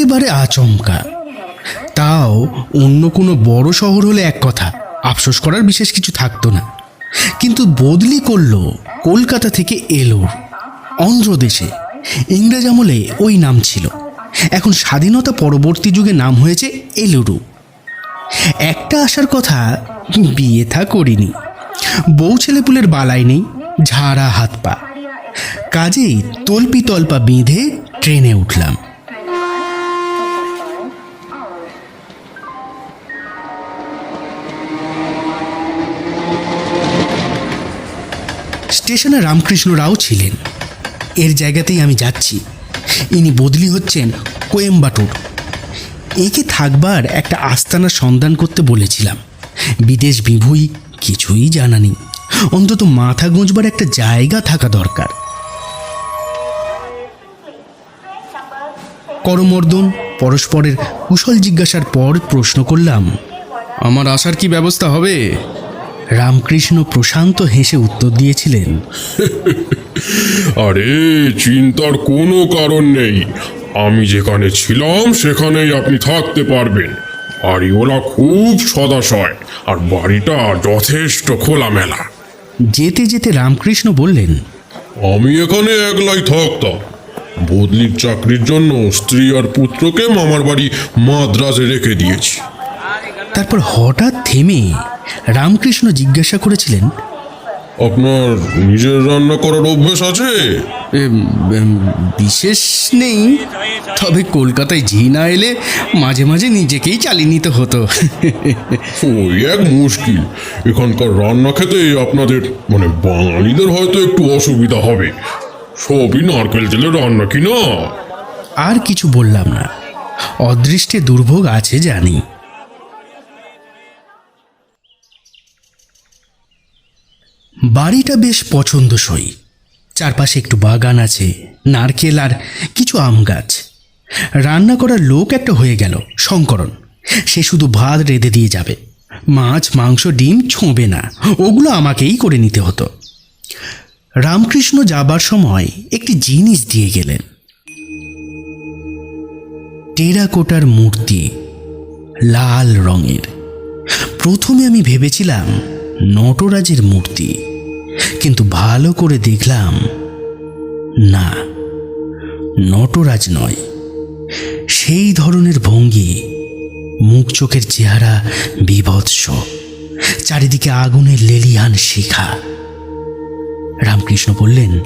একেবারে আচমকা। তাও অন্য কোনো বড় শহর হলে এক কথা, আফসোস করার বিশেষ কিছু থাকতো না। কিন্তু বদলি করল কলকাতা থেকে এলোর অন্ধ্রদেশে। ইংরেজ আমলে ওই নাম ছিল। এখন স্বাধীনতা পরবর্তী যুগে নাম হয়েছে এলুরু। একটা আসার কথা বিয়ে থা করিনি। বউ ছেলেপুলের বালাই নেই, ঝাড়া হাত পা। কাজেই তল্পি তল্পা বেঁধে ট্রেনে উঠলাম। স্টেশনে রামকৃষ্ণ রাও ছিলেন। এর জায়গাতেই আমি যাচ্ছি। ইনি বদলি হচ্ছেন কোয়েম্বাটুর। একে থাকবার একটা আস্তানার সন্ধান করতে বলেছিলাম। বিদেশ বিভুই কিছুই জানা নেই। অন্তত মাথা গুঁজবার একটা জায়গা থাকা দরকার। করমর্দন, পরস্পরের কুশল জিজ্ঞাসার পর প্রশ্ন করলাম, আমার আসার কি ব্যবস্থা হবে? রামকৃষ্ণ প্রশান্ত হেসে উত্তর দিয়েছিলেন আরে চিন্তার কোনো কারণ নেই। আমি যেখানে ছিলাম সেখানেই আপনি থাকতে পারবেন। বাড়িওয়ালা খুব সদাশয় আর বাড়িটা যথেষ্ট খোলামেলা। যেতে যেতে রামকৃষ্ণ বললেন আমি এখানে একলাই থাকতাম। বদলির চাকরির জন্য স্ত্রী আর পুত্রকে মামার বাড়ি মাদ্রাজে রেখে দিয়েছি। তারপর হঠাৎ থেমে রামকৃষ্ণ জিজ্ঞাসা করেছিলেন আপনার নিজের রান্না করার অভ্যাস আছে? বিশেষ নেই। তবে কলকাতায় ঝি না এলে মাঝে মাঝে নিজেকেই চালিয়ে নিতে হতো। ওই এক মুশকিল। এখানকার রান্না খেতে আপনাদের মানে বাঙালিদের হয়তো একটু অসুবিধা হবে। সবই নারকেল তেলে রান্না কি না আর কিছু বললাম না। অদৃষ্টে দুর্ভোগ আছে জানি। বাড়িটা বেশ পছন্দসই। চারপাশে একটু বাগান আছে, নারকেল আর কিছু আম গাছ। রান্না করার লোক একটা হয়ে গেল, শঙ্করন। সে শুধু ভাত রেঁধে দিয়ে যাবে। মাছ, মাংস, ডিম ছোঁবে না, ওগুলো আমাকেই করে নিতে হতো। রামকৃষ্ণ যাবার সময় একটি জিনিস দিয়ে গেলেন। টেরাকোটার মূর্তি লাল রঙের। প্রথমে আমি ভেবেছিলাম নটরাজের মূর্তি। কিন্তু ভালো করে দেখলাম, না, নটরাজ নয়। সেই ধরনের ভঙ্গি, মুখ চোখের চেহারা বিভৎস, চারিদিকে আগুনের লেলিহান শিখা। রামকৃষ্ণ বললেন,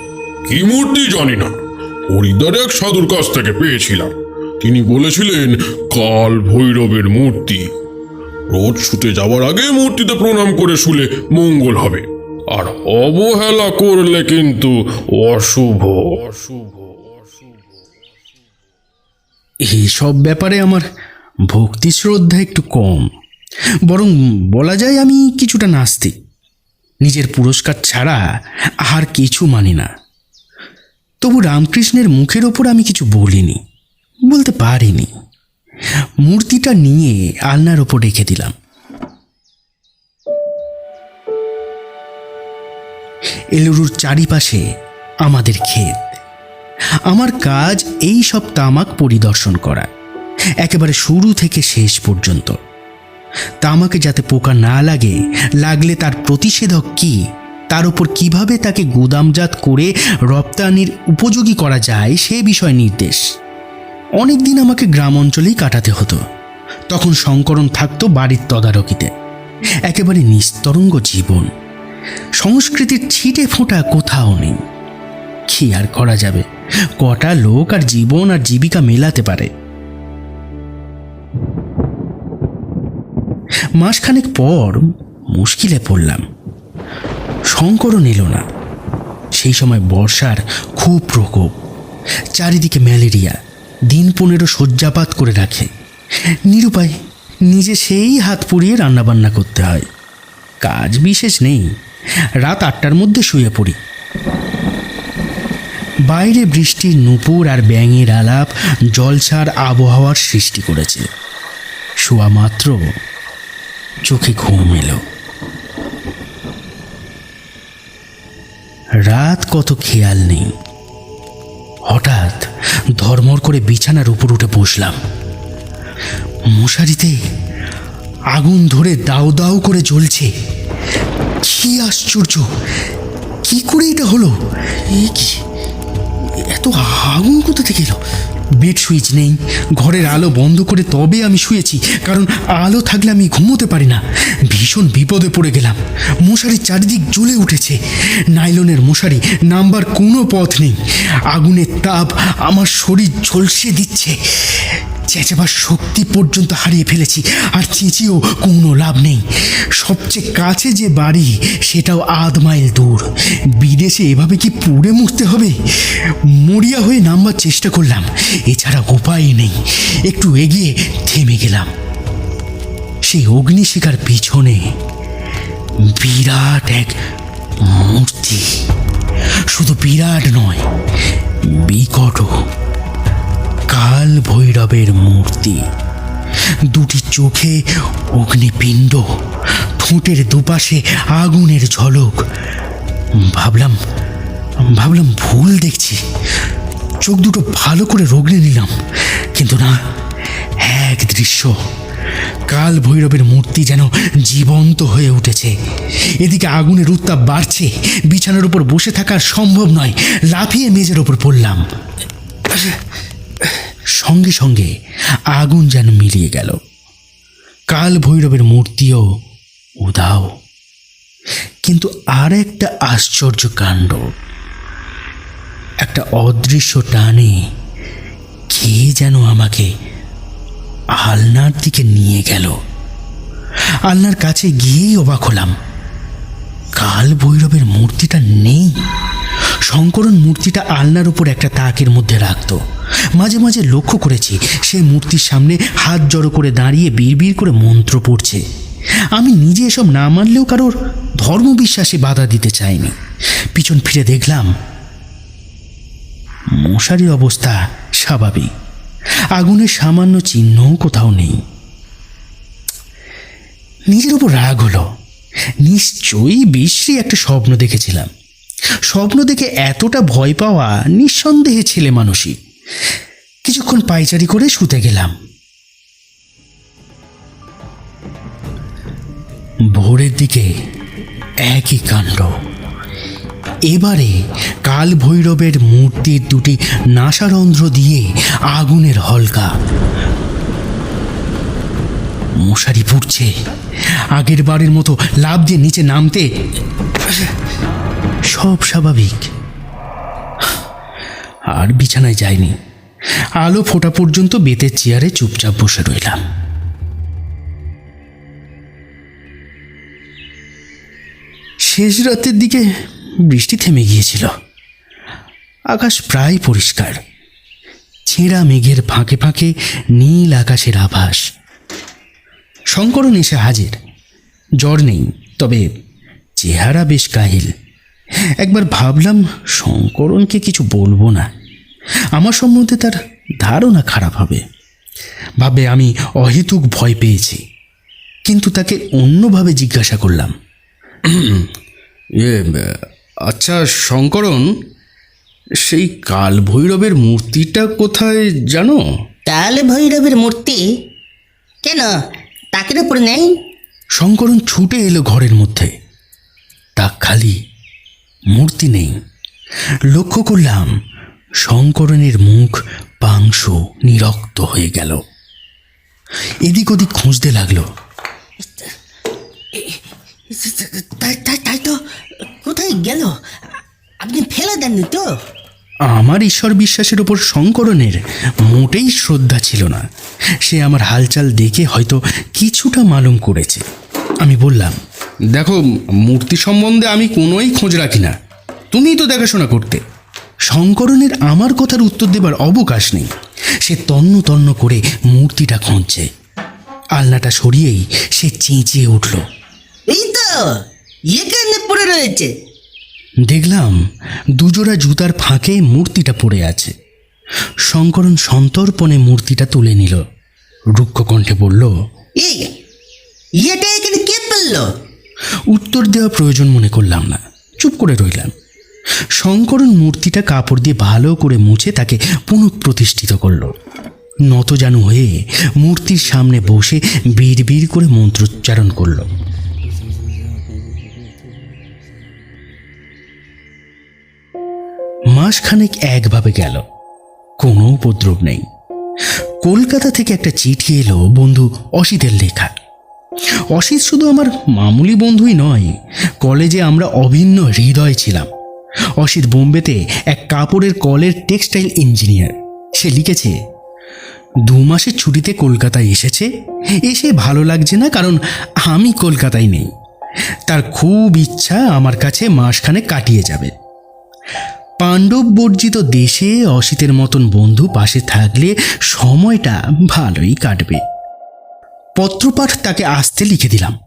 কি মূর্তি জানি না, হরিদ্বারে এক সাধুর কাছ থেকে পেয়েছিলাম। তিনি বলেছিলেন, কাল ভৈরবের মূর্তি। রোজ ছুটে যাওয়ার আগে মূর্তিতে প্রণাম করে শুলে মঙ্গল হবে। আর অবহেলা করলে কিন্তু অশুভ। অশুভ এইসব ব্যাপারে আমার ভক্তি শ্রদ্ধা একটু কম। বরং বলা যায় আমি কিছুটা নাস্তিক। নিজের পুরস্কার ছাড়া আর কিছু মানি না। তবু রামকৃষ্ণের মুখের ওপর আমি কিছু বলিনি, বলতে পারিনি। মূর্তিটা নিয়ে আলনার ওপর রেখে দিলাম। এলুরুর চারিপাশে আমাদের ক্ষেত। আমার কাজ এই সব তামাক পরিদর্শন করা। একেবারে শুরু থেকে শেষ পর্যন্ত। তামাকে যাতে পোকা না লাগে, লাগলে তার প্রতিষেধক কি? তার উপর কীভাবে তাকে গুদামজাত করে রপ্তানির উপযোগী করা যায় সে বিষয় নির্দেশ। অনেক দিন আমাকে গ্রাম অঞ্চলেই কাটাতে হতো। তখন সংকরণ থাকতো বাড়ির তদারকিতে। একেবারে নিস্তরঙ্গ জীবন। সংস্কৃতির ছিটে ফোঁটা কোথাও নেই। কি আর করা যাবে? কটা লোক আর জীবন আর জীবিকা মেলাতে পারে। মাসখানেক পর মুশকিলে পড়লাম। শঙ্করও নিল না। সেই সময় বর্ষার খুব প্রকোপ। চারিদিকে ম্যালেরিয়া। দিন পনেরো শয্যাপাত করে রাখে। নিরুপায়, নিজে সেই হাত পুড়িয়ে রান্নাবান্না করতে হয়। কাজ বিশেষ নেই। রাত আটটার মধ্যে শুয়ে পড়ি। বাইরে বৃষ্টির নুপুর আর ব্যাঙের আলাপ জলসার আবহাওয়ার সৃষ্টি করেছে। শোয়া মাত্র চোখে ঘুম এলো। রাত কত খেয়াল নেই। হঠাৎ ধর্মর করে বিছানার উপর উঠে বসলাম। মশারিতে আগুন ধরে দাউ দাউ করে জ্বলছে। কি আশ্চর্য? কি করে এটা হলো? কি? এত আগুন কোথা থেকে এলো? বেড সুইচ নেই, ঘরের আলো বন্ধ করে তবে আমি শুয়েছি, কারণ আলো থাকলে আমি ঘুমোতে পারি না। ভীষণ বিপদে পড়ে গেলাম। মশারির চারিদিক জ্বলে উঠেছে। নাইলনের মশারি নাম্বার কোনো পথ নেই। আগুনের তাপ আমার শরীর ঝলসে দিচ্ছে। চেঁচাবার শক্তি পর্যন্ত হারিয়ে ফেলেছি, আর চেঁচিয়েও কোনো লাভ নেই। সবচেয়ে কাছে যে বাড়ি, সেটাও আধ মাইল দূর। বিদেশে এভাবে কি পুড়ে মরতে হবে? মরিয়া হয়ে নামবার চেষ্টা করলাম, এছাড়া উপায় নেই। একটু এগিয়ে থেমে গেলাম। সেই অগ্নিশিখার পিছনে বিরাট এক মূর্তি। শুধু বিরাট নয়, বিকটও। কাল ভৈরবের মূর্তি। দুটি চোখে অগ্নিপিণ্ড, ঠোঁটের দুপাশে আগুনের ঝলক। ভাবলাম ভাবলাম ভুল দেখছি। চোখ দুটো ভালো করে রগড়ে নিলাম, কিন্তু না, এক দৃশ্য। কাল ভৈরবের মূর্তি যেন জীবন্ত হয়ে উঠেছে। এদিকে আগুনের উত্তাপ বাড়ছে, বিছানার উপর বসে থাকা সম্ভব নয়, লাফিয়ে মেজের ওপর পড়লাম। সঙ্গে সঙ্গে আগুন যেন মিলিয়ে গেল। কাল ভৈরবের মূর্তিও উদাও। কিন্তু আর একটা আশ্চর্য কাণ্ড। একটা অদৃশ্য টানে কে যেন আমাকে আলনার দিকে নিয়ে গেল। আলনার কাছে গিয়েই অবাক হলাম। কাল ভৈরবের মূর্তিটা নেই। শঙ্করন মূর্তিটা আলনার উপর একটা তাকের মধ্যে রাখত। মাঝে মাঝে লক্ষ্য করেছি সে মূর্তির সামনে হাত জড়ো করে দাঁড়িয়ে বিড়বিড় করে মন্ত্র পড়ছে। আমি নিজে এসব না মানলেও কারোর ধর্মবিশ্বাসে বাধা দিতে চাইনি। পিছন ফিরে দেখলাম, মশারির অবস্থা স্বাভাবিক। আগুনের সামান্য চিহ্নও কোথাও নেই। নিজের উপর রাগ হলো। নিশ্চয়ই বিশ্রী একটা স্বপ্ন দেখেছিলাম। স্বপ্ন দেখে এতটা ভয় পাওয়া নিঃসন্দেহে ছেলে মানুষই। কিছুক্ষণ পাইচারি করে শুতে গেলাম। ভোরের দিকে একই কাণ্ড। এবারে কাল ভৈরবের মূর্তির দুটি নাসারন্ধ্র দিয়ে আগুনের হলকা। মশারি পুড়ছে। আগের বারের মতো লাভ দিয়ে নিচে নামতে সব স্বাভাবিক। আর বিছানায় যায়নি আলো ফোটা পর্যন্ত বেতের চেয়ারে চুপচাপ বসে রইলাম। শেষ রাতের দিকে বৃষ্টি থেমে গিয়েছিল। আকাশ প্রায় পরিষ্কার। ছেঁড়া মেঘের ফাঁকে ফাঁকে নীল আকাশের আভাস। শঙ্করন এসে হাজির। জ্বর নেই তবে চেহারা বেশ কাহিল। একবার ভাবলাম শঙ্করনকে কিছু বলব না। আমার সম্বন্ধে তার ধারণা খারাপ হবে। ভাবে আমি অহেতুক ভয় পেয়েছি। কিন্তু তাকে অন্যভাবে জিজ্ঞাসা করলাম। ইয়ে আচ্ছা শঙ্করন সেই কাল ভৈরবের মূর্তিটা কোথায় জানো? কাল ভৈরবের মূর্তি? কেন? তাকের উপর নেই? শঙ্করন ছুটে এলো ঘরের মধ্যে। তা খালি মূর্তি নেই। লক্ষ্য করলাম শঙ্করনের মুখ পাংশু নিরক্ত হয়ে গেল। এদিক ওদিক খুঁজতে লাগল। তাই তো কোথায় গেল? আপনি ফেলে দেননি তো? আমার ঈশ্বর বিশ্বাসের ওপর শঙ্করনের মোটেই শ্রদ্ধা ছিল না। সে আমার হালচাল দেখে হয়তো কিছুটা মালুম করেছে। আমি বললাম, দেখো, মূর্তি সম্বন্ধে আমি কোনোই খোঁজ রাখি না। তুমিই তো দেখাশোনা করতে। শঙ্করনের আমার কথার উত্তর দেবার অবকাশ নেই। সে তন্ন তন্ন করে মূর্তিটা খুঁজছে। আলনাটা সরিয়েই সে চেঁচিয়ে উঠল, এই তো পড়ে রয়েছে। দেখলাম দুজোড়া জুতার ফাঁকে মূর্তিটা পড়ে আছে। শঙ্করন সন্তর্পণে মূর্তিটা তুলে নিল। রুক্ষ কণ্ঠে বলল এই এটা এখানে কে পেললো উত্তর দেওয়া প্রয়োজন মনে করলাম না চুপ করে রইলাম। শঙ্করন মূর্তিটা কাপড় দিয়ে ভালো করে মুছে তাকে পুনঃপ্রতিষ্ঠিত করল। নতজানু হয়ে মূর্তির সামনে বসে বীর করে মন্ত্রোচ্চারণ করল। মাসখানেক একভাবে গেল। কোনো উপদ্রব নেই। কলকাতা থেকে একটা চিঠি এলো বন্ধু অসিতের লেখা। অসিত শুধু আমার মামুলি বন্ধুই নয়, কলেজে আমরা অভিন্ন হৃদয় ছিলাম। অসিত বোম্বেতে এক কাপড়ের কলের টেক্সটাইল ইঞ্জিনিয়ার। সে লিখেছে, দু মাসের ছুটিতে কলকাতায় এসেছে। এসে ভালো লাগছে না কারণ আমি কলকাতায় নেই। তার খুব ইচ্ছা আমার কাছে মাসখানে কাটিয়ে যাবে। পাণ্ডব বর্জিত দেশে অসিতের মতন বন্ধু পাশে থাকলে সময়টা ভালোই কাটবে। পত্রপাঠ তাকে আসতে লিখে দিলাম।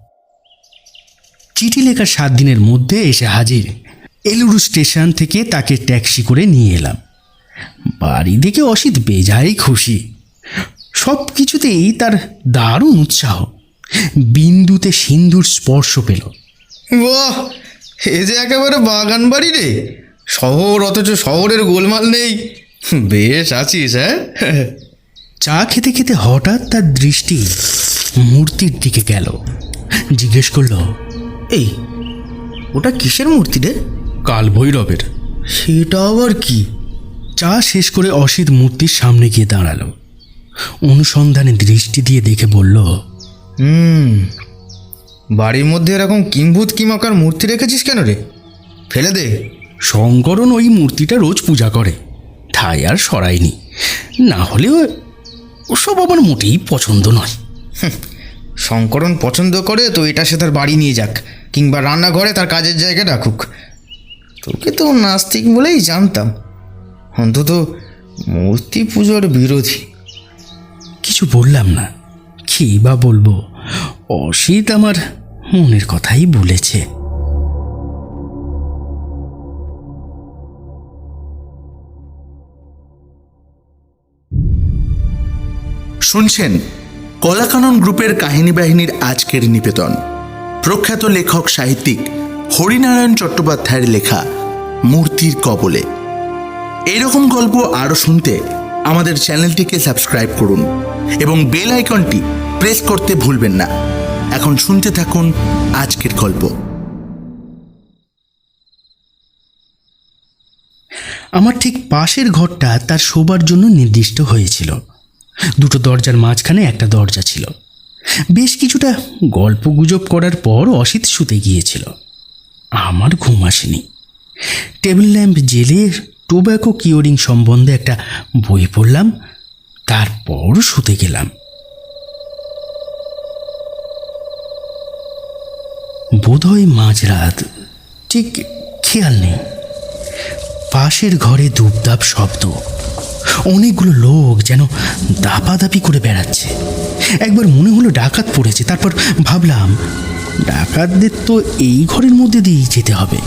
চিঠি লেখার সাত দিনের মধ্যে এসে হাজির। এলুরু স্টেশন থেকে তাকে ট্যাক্সি করে নিয়ে এলাম। বাড়ি দেখে অসিত বেজায় খুশি। সব কিছুতেই তার দারুণ উৎসাহ। বিন্দুতে সিন্ধুর স্পর্শ পেল। বাহ, এ যে একেবারে বাগান বাড়ি রে। শহর অথচ শহরের গোলমাল নেই। বেশ আছিস হ্যাঁ? চা খেতে খেতে হঠাৎ তার দৃষ্টি মূর্তির দিকে গেল। জিজ্ঞেস করল এই ওটা কিসের মূর্তি রে? কাল ভৈরবের সেটা আবার কি? চা শেষ করে অসিত মূর্তির সামনে গিয়ে দাঁড়াল। অনুসন্ধানে দৃষ্টি দিয়ে দেখে বলল হুম বাড়ির মধ্যে এরকম কিম্ভূত কিমাকার মূর্তি রেখেছিস কেন রে? ফেলে দে। শঙ্করন ওই মূর্তিটা রোজ পূজা করে। ঠাই আর সরায়নি। না হলেও ওসব আমার মোটেই পছন্দ নয়। শঙ্করন পছন্দ করে তো এটা সে তার বাড়ি নিয়ে যাক কিংবা রান্নাঘরে তার কাজের জায়গায় রাখুক। তোকে তো নাস্তিক বলেই জানতাম। অন্তত মূর্তি পুজোর বিরোধী। কিছু বললাম না। কি বা বলব? অসিত আমার মনের কথাই বলেছে। শুনছেন কলাকানন গ্রুপের কাহিনী বাহিনীর আজকের নিবেদন। প্রখ্যাত লেখক, সাহিত্যিক হরিনারায়ণ চট্টোপাধ্যায়ের লেখা মূর্তির কবলে এরকম গল্প আরও শুনতে আমাদের চ্যানেলটিকে সাবস্ক্রাইব করুন এবং বেল আইকনটি প্রেস করতে ভুলবেন না। এখন শুনতে থাকুন আজকের গল্প। আমার ঠিক পাশের ঘরটা তার শোবার জন্য নির্দিষ্ট হয়েছিল। দুটো দরজার মাঝখানে একটা দরজা ছিল। বেশ কিছুটা গল্প গুজব করার পর অসিত শুতে গিয়েছিল। আমার ঘুম আসেনি। টেবিল ল্যাম্প জেলে টোব্যাকো কিওরিং সম্বন্ধে একটা বই পড়লাম, তারপর শুতে গেলাম। বোধহয় মাঝরাত, ঠিক খেয়াল নেই। পাশের ঘরে দুপদাপ শব্দ। অনেকগুলো লোক যেন দাপাদাপি করে বেড়াচ্ছে। একবার মনে হলো ডাকাত পড়েছে, তারপর ভাবলাম, ডাকাতদের তো এই ঘরের মধ্যে দিয়েই যেতে হবে।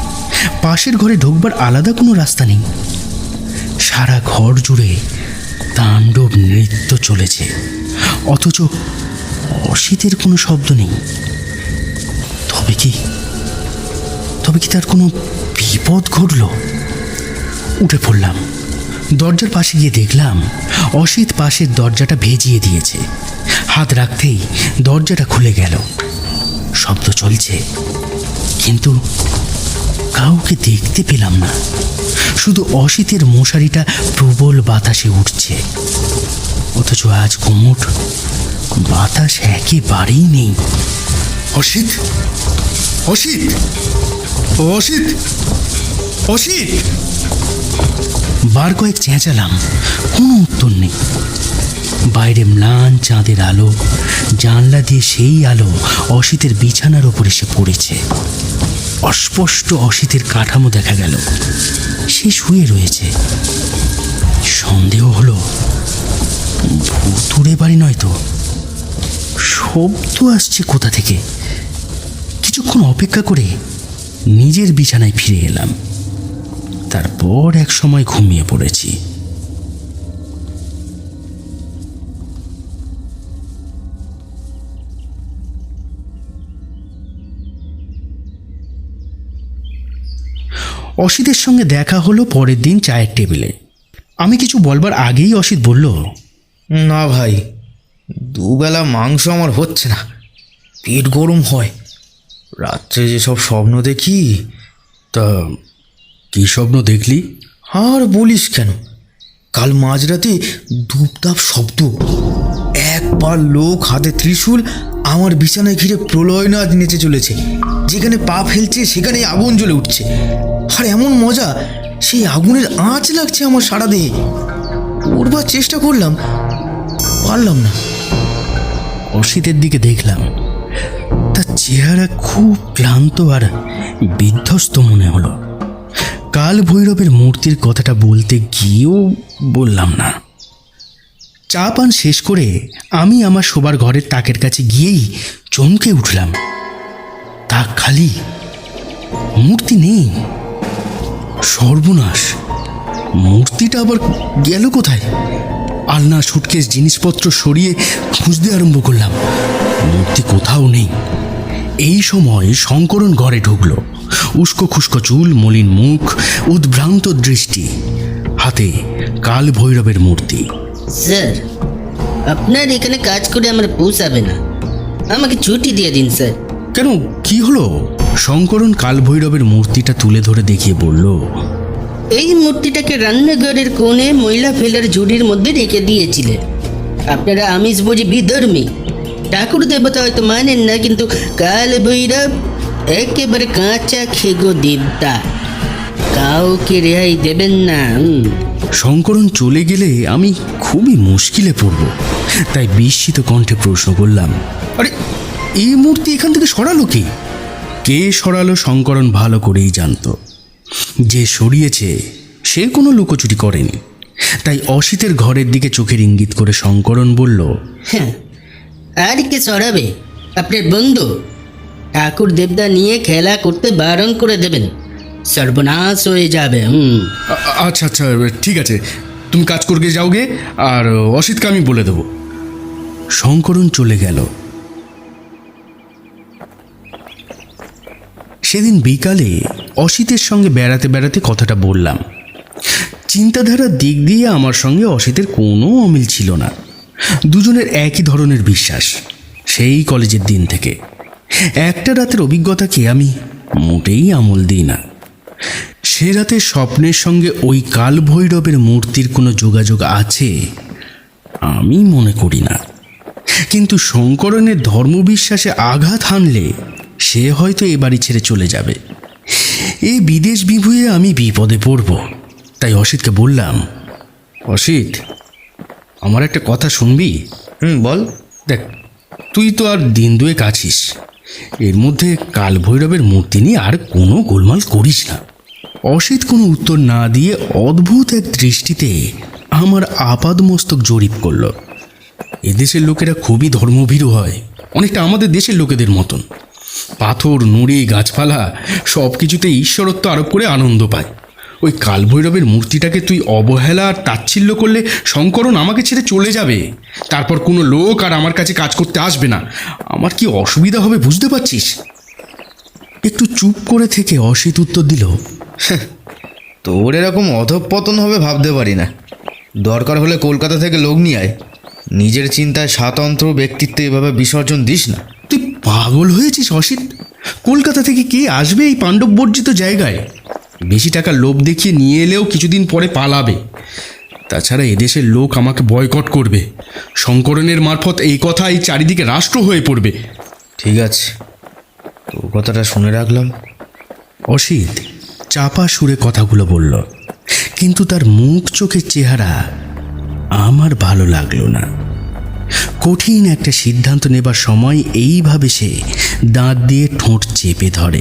পাশের ঘরে ঢোকবার আলাদা কোনো রাস্তা নেই। সারা ঘর জুড়ে তাণ্ডব নৃত্য চলেছে। অথচ অসিতের কোনো শব্দ নেই। তবে কি তবে কি তার কোনো বিপদ ঘটলো? উঠে পড়লাম। দরজার পাশে গিয়ে দেখলাম অসিত পাশের দরজাটা ভেজিয়ে দিয়েছে। হাত রাখতেই দরজাটা খুলে গেল। শব্দ চলছে। কিন্তু কাউকে দেখতে পেলাম না। শুধু অসিতের মশারিটা প্রবল বাতাসে উঠছে। অথচ আজ কুমুট বাতাস একেবারেই নেই। অসিত? অসিত? অসিত? অসিত? বার কয়েক চেঁচালাম, কোনো উত্তর নেই। বাইরে ম্লান চাঁদের আলো, জানলা দিয়ে সেই আলো অসিতের বিছানার ওপর এসে পড়েছে। অস্পষ্ট অসিতের কাঠামো দেখা গেল। সে শুয়ে রয়েছে। সন্দেহ হলো, ভুতুড়ে বাড়ি নয় তো? শব্দ আসছে কোথা থেকে? কিছুক্ষণ অপেক্ষা করে নিজের বিছানায় ফিরে এলাম। তারপর এক সময় ঘুমিয়ে পড়েছি। অসিতের সঙ্গে দেখা হলো পরের দিন চায়ের টেবিলে। আমি কিছু বলবার আগেই অসিত বলল, না ভাই, দুবেলা মাংস আমার হচ্ছে না, পেট গরম হয়। রাত্রে যেসব স্বপ্ন দেখি, তা কী স্বপ্ন দেখলি? আর বলিস কেন? কাল মাঝরাতে ধূপধাপ শব্দ। একবার লোক হাতে ত্রিশূল, আমার বিছানায় ঘিরে প্রলয় নাচ নেচে চলেছে। যেখানে পা ফেলছে, সেখানে আগুন জ্বলে উঠছে। আর এমন মজা, সেই আগুনের আঁচ লাগছে আমার সারা দেহে। উঠবার চেষ্টা করলাম, পারলাম না। অসিতের দিকে দেখলাম, তার চেহারা খুব ক্লান্ত আর বিধ্বস্ত মনে হলো। কাল ভৈরবের মূর্তির কথাটা বলতে গিয়েও বললাম না। চা পান শেষ করে আমি আমার শোবার ঘরের তাকের কাছে গিয়েই চমকে উঠলাম। তাক খালি মূর্তি নেই। সর্বনাশ। মূর্তিটা আবার গেল কোথায়? আলনা, সুটকেস, জিনিসপত্র সরিয়ে খুঁজতে আরম্ভ করলাম। মূর্তি কোথাও নেই। এই সময় শঙ্করণ ঘরে ঢুকল। উস্কো খুস্কো চুল মলিন মুখ উদ্ভ্রান্ত দৃষ্টি হাতে কাল ভৈরবের মূর্তি। স্যার আপনার এখানে কাজ করে আমার পোষাবে না। আমাকে ছুটি দিয়ে দিন স্যার। কেন কি হলো? শঙ্করণ কাল ভৈরবের মূর্তিটা তুলে ধরে দেখিয়ে বলল এই মূর্তিটাকে রান্নাঘরের কোণে ময়লা ফেলার ঝুড়ির মধ্যে রেখে দিয়েছিলেন। আপনারা আমিষ বুঝি বিধর্মী। ঠাকুর দেবতা হয়তো মানেন না কিন্তু কাল ভৈরব একেবারে কাঁচা খেগো দেবতা। কাউকে রেহাই দেবেন না। শঙ্করণ চলে গেলে আমি খুবই মুশকিলে পড়ব। তাই বিস্মিত কণ্ঠে প্রশ্ন করলাম আরে এই মূর্তি এখান থেকে সরালো কে? কে সরালো শঙ্করণ ভালো করেই জানতো। যে সরিয়েছে সে কোনো লুকোচুরি করেনি। তাই অসিতের ঘরের দিকে চোখের ইঙ্গিত করে শঙ্করণ বলল হ্যাঁ আর কে সরাবে আপনার বন্ধু। ঠাকুর দেবদা নিয়ে খেলা করতে বারণ করে দেবেন। সর্বনাশ হয়ে যাবে, হুম। আচ্ছা আচ্ছা ঠিক আছে। তুমি কাজ করতে যাওগে আর অসিতকে আমি বলে দেবো। শঙ্করণ চলে গেল। সেদিন বিকালে অসিতের সঙ্গে বেড়াতে বেড়াতে কথাটা বললাম। চিন্তাধারার দিক দিয়ে আমার সঙ্গে অসিতের কোনো অমিল ছিল না। দুজনের একই ধরনের বিশ্বাস। সেই কলেজের দিন থেকে। একটা রাতের অভিজ্ঞতাকে আমি মোটেই আমল দিই না। সে রাতে স্বপ্নের সঙ্গে ওই কাল ভৈরবের মূর্তির কোনো যোগাযোগ আছে, আমি মনে করি না। কিন্তু শঙ্করণের ধর্মবিশ্বাসে আঘাত হানলে সে হয়তো এ বাড়ি ছেড়ে চলে যাবে। এই বিদেশ বিভুয়ে আমি বিপদে পড়ব। তাই অসিতকে বললাম, অসিত আমার একটা কথা শুনবি? হুম বল। দেখ তুই তো আর দিন দুয়েক আছিস। এর মধ্যে কাল ভৈরবের মূর্তি নিয়ে আর কোনো গোলমাল করিস না। অসিত কোনো উত্তর না দিয়ে অদ্ভুত এক দৃষ্টিতে আমার আপাদ মস্তক জরিপ করল। এদেশের লোকেরা খুবই ধর্মভীরু হয় অনেকটা আমাদের দেশের লোকেদের মতন। পাথর নুড়ি গাছপালা সব কিছুতে ঈশ্বরত্ব আরোপ করে আনন্দ পায়। ওই কালভৈরবের মূর্তিটাকে তুই অবহেলা আর তাচ্ছিল্য করলে শঙ্করণ আমাকে ছেড়ে চলে যাবে। তারপর কোনো লোক আর আমার কাছে কাজ করতে আসবে না। আমার কি অসুবিধা হবে বুঝতে পারছিস? একটু চুপ করে থেকে অসিত উত্তর দিল তোর এরকম অধঃপতন হবে ভাবতে পারি না। দরকার হলে কলকাতা থেকে লোক নিয়ে আয়। নিজের চিন্তায় স্বাতন্ত্র ব্যক্তিত্ব এভাবে বিসর্জন দিস না। তুই পাগল হয়েছিস অসিত? কলকাতা থেকে কে আসবে এই পাণ্ডব বর্জিত জায়গায়? বেশি টাকা লোভ দেখিয়ে নিয়ে এলেও কিছুদিন পরে পালাবে। তাছাড়া এদেশের লোক আমাকে বয়কট করবে। শঙ্করণের মারফত এই কথা এই চারিদিকে রাষ্ট্র হয়ে পড়বে। ঠিক আছে। ও কথাটা শুনে রাখলাম। অসিত চাপা সুরে কথাগুলো বলল কিন্তু তার মুখ চোখের চেহারা আমার ভালো লাগল না। কঠিন একটা সিদ্ধান্ত নেবার সময় এইভাবে সে দাঁত দিয়ে ঠোঁট চেপে ধরে।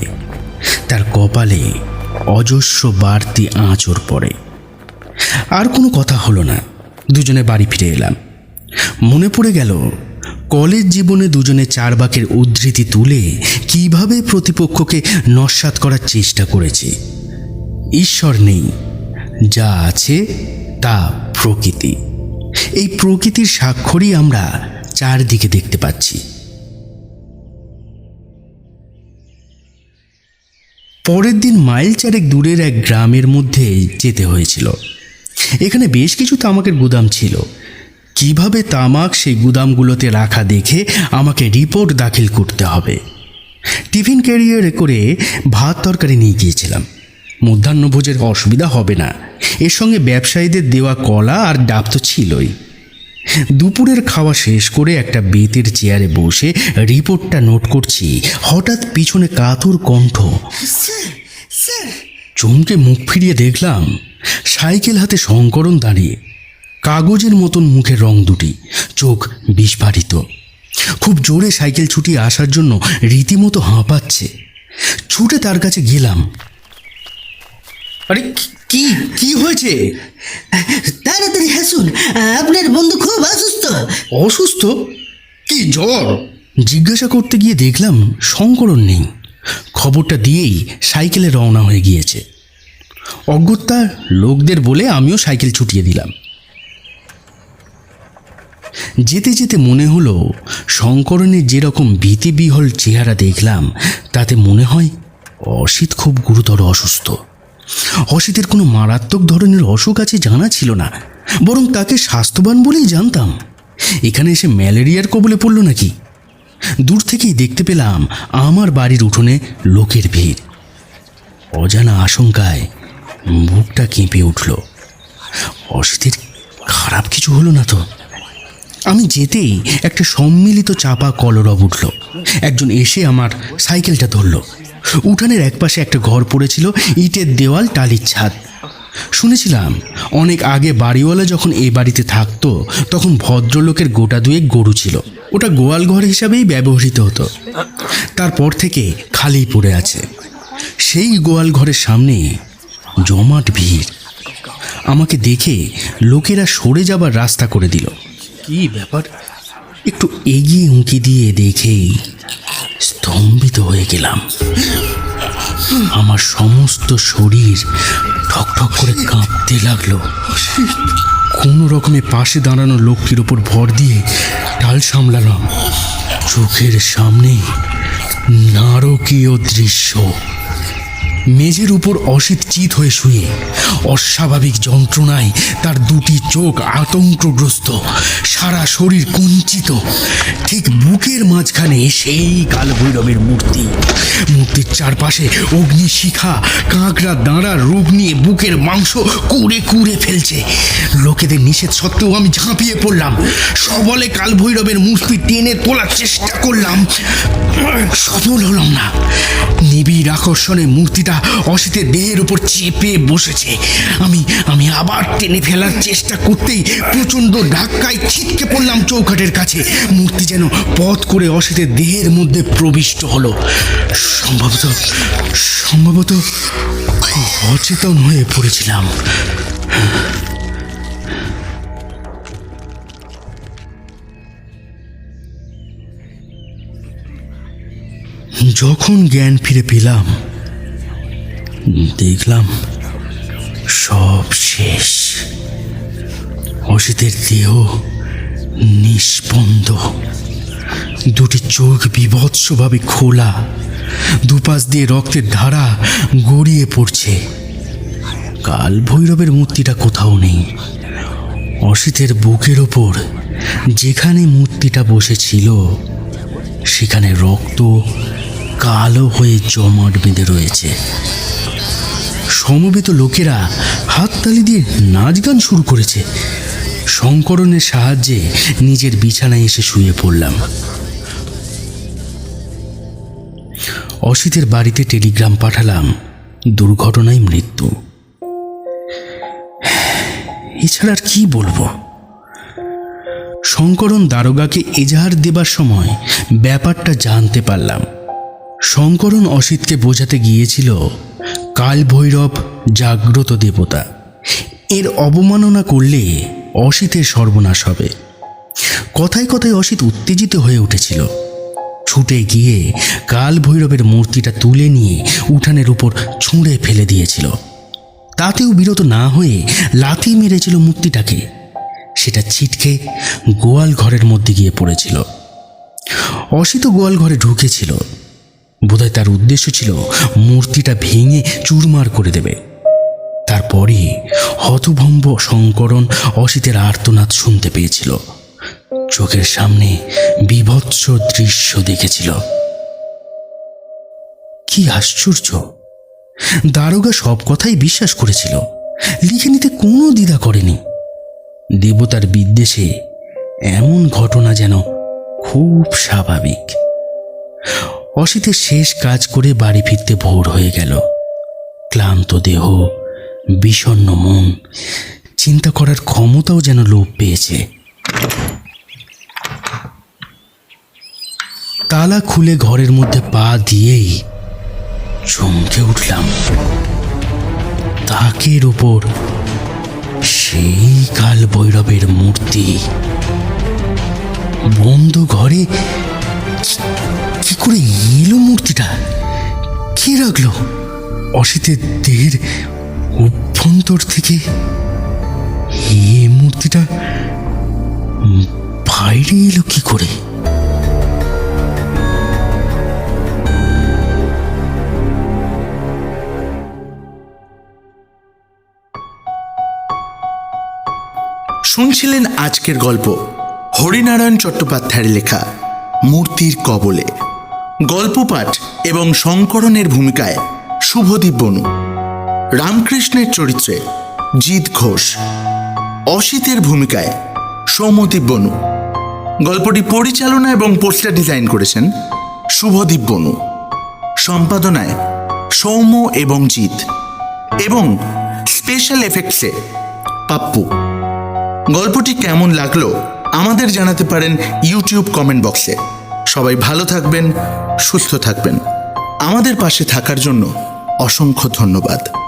তার কপালে অজস্র বাড়তি আঁচড় পড়ে। আর কোনো কথা হলো না। দুজনে বাড়ি ফিরে এলাম। মনে পড়ে গেল, কলেজ জীবনে দুজনে চার বাকের উদ্ধৃতি তুলে কীভাবে প্রতিপক্ষকে নস্বাত করার চেষ্টা করেছি। ঈশ্বর নেই, যা আছে তা প্রকৃতি। এই প্রকৃতির স্বাক্ষরই আমরা চারদিকে দেখতে পাচ্ছি। পরের দিন মাইল চারেক দূরের এক গ্রামের মধ্যে যেতে হয়েছিল। এখানে বেশ কিছু তামাকের গুদাম ছিল। কীভাবে তামাক সেই গুদামগুলোতে রাখা দেখে আমাকে রিপোর্ট দাখিল করতে হবে। টিফিন ক্যারিয়ারে করে ভাত তরকারি নিয়ে গিয়েছিলাম। মধ্যাহ্নভোজের অসুবিধা হবে না। এর সঙ্গে ব্যবসায়ীদের দেওয়া কলা আর ডাব তো ছিলই। দুপুরের খাওয়া শেষ করে একটা বেতের চেয়ারে বসে রিপোর্টটা নোট করছি। হঠাৎ পিছনে কাতর কণ্ঠ। চমকে মুখ ফিরিয়ে দেখলাম সাইকেল হাতে শঙ্করণ দাঁড়িয়ে কাগজের মতন মুখের রং দুটি চোখ বিস্ফারিত। খুব জোরে সাইকেল ছুটিয়ে আসার জন্য রীতিমতো হাঁপাচ্ছে। ছুটে তার কাছে গেলাম। আরে কি- কি হয়েছে? তাড়াতাড়ি হাসুন আপনার বন্ধু খুব অসুস্থ। অসুস্থ? কি জ্বর? জিজ্ঞাসা করতে গিয়ে দেখলাম শঙ্করণ নেই। খবরটা দিয়েই সাইকেলে রওনা হয়ে গিয়েছে। অগত্যা লোকদের বলে আমিও সাইকেল ছুটিয়ে দিলাম। যেতে যেতে মনে হলো শঙ্করণের যেরকম ভীতিবিহল চেহারা দেখলাম তাতে মনে হয় অসিত খুব গুরুতর অসুস্থ। অসিতের কোনো মারাত্মক ধরনের অসুখ আছে জানা ছিল না। বরং তাকে স্বাস্থ্যবান বলেই জানতাম। এখানে এসে ম্যালেরিয়ার কবলে পড়ল নাকি? দূর থেকেই দেখতে পেলাম আমার বাড়ির উঠোনে লোকের ভিড়। অজানা আশঙ্কায় বুকটা কেঁপে উঠল। অসিতের খারাপ কিছু হলো না তো? আমি যেতেই একটা সম্মিলিত চাপা কলরব উঠল। একজন এসে আমার সাইকেলটা ধরল। উঠানের একপাশে একটা ঘর পড়েছিল ইটের দেওয়াল টালির ছাদ। শুনেছিলাম অনেক আগে বাড়িওয়ালা যখন এই বাড়িতে থাকতো তখন ভদ্রলোকের গোটা দুয়েক গরু ছিল। ওটা গোয়াল ঘর হিসাবেই ব্যবহৃত হতো। তারপর থেকে খালি পড়ে আছে। সেই গোয়াল ঘরের সামনে জমাট ভিড়। আমাকে দেখে লোকেরা সরে যাবার রাস্তা করে দিল। কি ব্যাপার? একটু এগিয়ে উঁকি দিয়ে দেখেই স্তম্ভিত হয়ে গেলাম। আমার সমস্ত শরীর ঠকঠক করে কাঁপতে লাগল। কোনো রকমে পাশে দাঁড়ানো লোকটির ওপর ভর দিয়ে টাল সামলালাম। চোখের সামনে নারকীয় দৃশ্য। মেঝের উপর অসিত চিত হয়ে শুয়ে, অস্বাভাবিক যন্ত্রণায় তার দুটি চোখ আতঙ্কগ্রস্ত, সারা শরীর কুঞ্চিত। ঠিক বুকের মাঝখানে সেই কালভৈরবের মূর্তি। মূর্তির চারপাশে অগ্নিশিখা, কাঁকড়া দাঁড়ার রূপ নিয়ে বুকের মাংস কুড়ে কুড়ে ফেলছে। লোকেদের নিষেধ সত্ত্বেও আমি ঝাঁপিয়ে পড়লাম। সবলে কালভৈরবের মূর্তি টেনে তোলার চেষ্টা করলাম। সফল হলাম না। নিবিড় আকর্ষণে মূর্তিটা অসিতের দেহের উপর চেপে বসেছে। আমি আমি আবার টেনে ফেলার চেষ্টা করতেই প্রচণ্ড ধাক্কায় ছিটকে পড়লাম চৌকাঠের কাছে। মূর্তি যেন পথ করে অসিতের দেহের মধ্যে প্রবিষ্ট হলো। সম্ভবত সম্ভবত অচেতন হয়ে পড়েছিলাম। যখন জ্ঞান ফিরে পেলাম দেখলাম সব শেষ। অসিতের দেহ নিষ্পন্দ। দুটি চোখ বিভৎসভাবে খোলা। দুপাশ দিয়ে রক্তের ধারা গড়িয়ে পড়ছে। কাল ভৈরবের মূর্তিটা কোথাও নেই। অসিতের বুকের ওপর যেখানে মূর্তিটা বসেছিল, সেখানে রক্ত কালো হয়ে জমাট বেঁধে রয়েছে। সমবেত লোকেরা হাততালি দিয়ে নাচ গান শুরু করেছে। শঙ্করণের সাহায্যে নিজের বিছানায় এসে শুয়ে পড়লাম। অসিতের বাড়িতে টেলিগ্রাম পাঠালাম, দুর্ঘটনায় মৃত্যু। এছাড়া আর কি বলব? শঙ্করণ দারোগাকে এজাহার দেবার সময় ব্যাপারটা জানতে পারলাম। শঙ্করন অসিতকে বোঝাতে গিয়েছিল কাল ভৈরব জাগ্রত দেবতা। এর অবমাননা করলে অসিতের সর্বনাশ হবে। কথায় কথায় অসিত উত্তেজিত হয়ে উঠেছিল। ছুটে গিয়ে কাল ভৈরবের মূর্তিটা তুলে নিয়ে উঠানের উপর ছুঁড়ে ফেলে দিয়েছিল। তাতেও বিরত না হয়ে লাথি মেরেছিল মূর্তিটাকে। সেটা ছিটকে গোয়াল ঘরের মধ্যে গিয়ে পড়েছিল। অসিত গোয়াল ঘরে ঢুকেছিল। বোধহয় তার উদ্দেশ্য ছিল মূর্তিটা ভেঙে চুরমার করে দেবে। তারপরে হতভম্ব শঙ্করণ অসিতের আর্তনাদ শুনতে পেয়েছিল। চোখের সামনে বিভৎস দৃশ্য দেখেছিল। কি আশ্চর্য! দারোগা সব কথাই বিশ্বাস করেছিল, লিখে নিতে কোনো দ্বিধা করেনি। দেবতার বিদ্বেষে এমন ঘটনা যেন খুব স্বাভাবিক। অসিতের শেষ কাজ করে বাড়ি ফিরতে ভোর হয়ে গেল। ক্লান্ত দেহ, বিষণ্ণ মন, চিন্তা করার ক্ষমতাও যেন লোপ পেয়েছে। তালা খুলে ঘরের মধ্যে পা দিয়েই চমকে উঠলাম। তাকের উপর সেই কাল ভৈরবের মূর্তি। বন্ধ ঘরে করে এলো মূর্তিটা। কে রাখল? অসিতের দেহের অভ্যন্তর থেকে এই মূর্তিটা বাইরে এলো কি করে? শুনছিলেন আজকের গল্প হরিনারায়ণ চট্টোপাধ্যায়ের লেখা, মূর্তির কবলে। গল্প পাঠ এবং সংকরণের ভূমিকায় শুভদীপ বনু রামকৃষ্ণের চরিত্রে জিৎ ঘোষ। অসিতের ভূমিকায় সৌমদীপ বনু গল্পটি পরিচালনা এবং পোস্টার ডিজাইন করেছেন শুভদীপ বনু সম্পাদনায় সৌম্য এবং জিৎ। এবং স্পেশাল এফেক্টসে পাপ্পু। গল্পটি কেমন লাগল আমাদের জানাতে পারেন ইউটিউব কমেন্ট বক্সে। সবাই ভালো থাকবেন সুস্থ থাকবেন। আমাদের পাশে থাকার জন্য অসংখ্য ধন্যবাদ।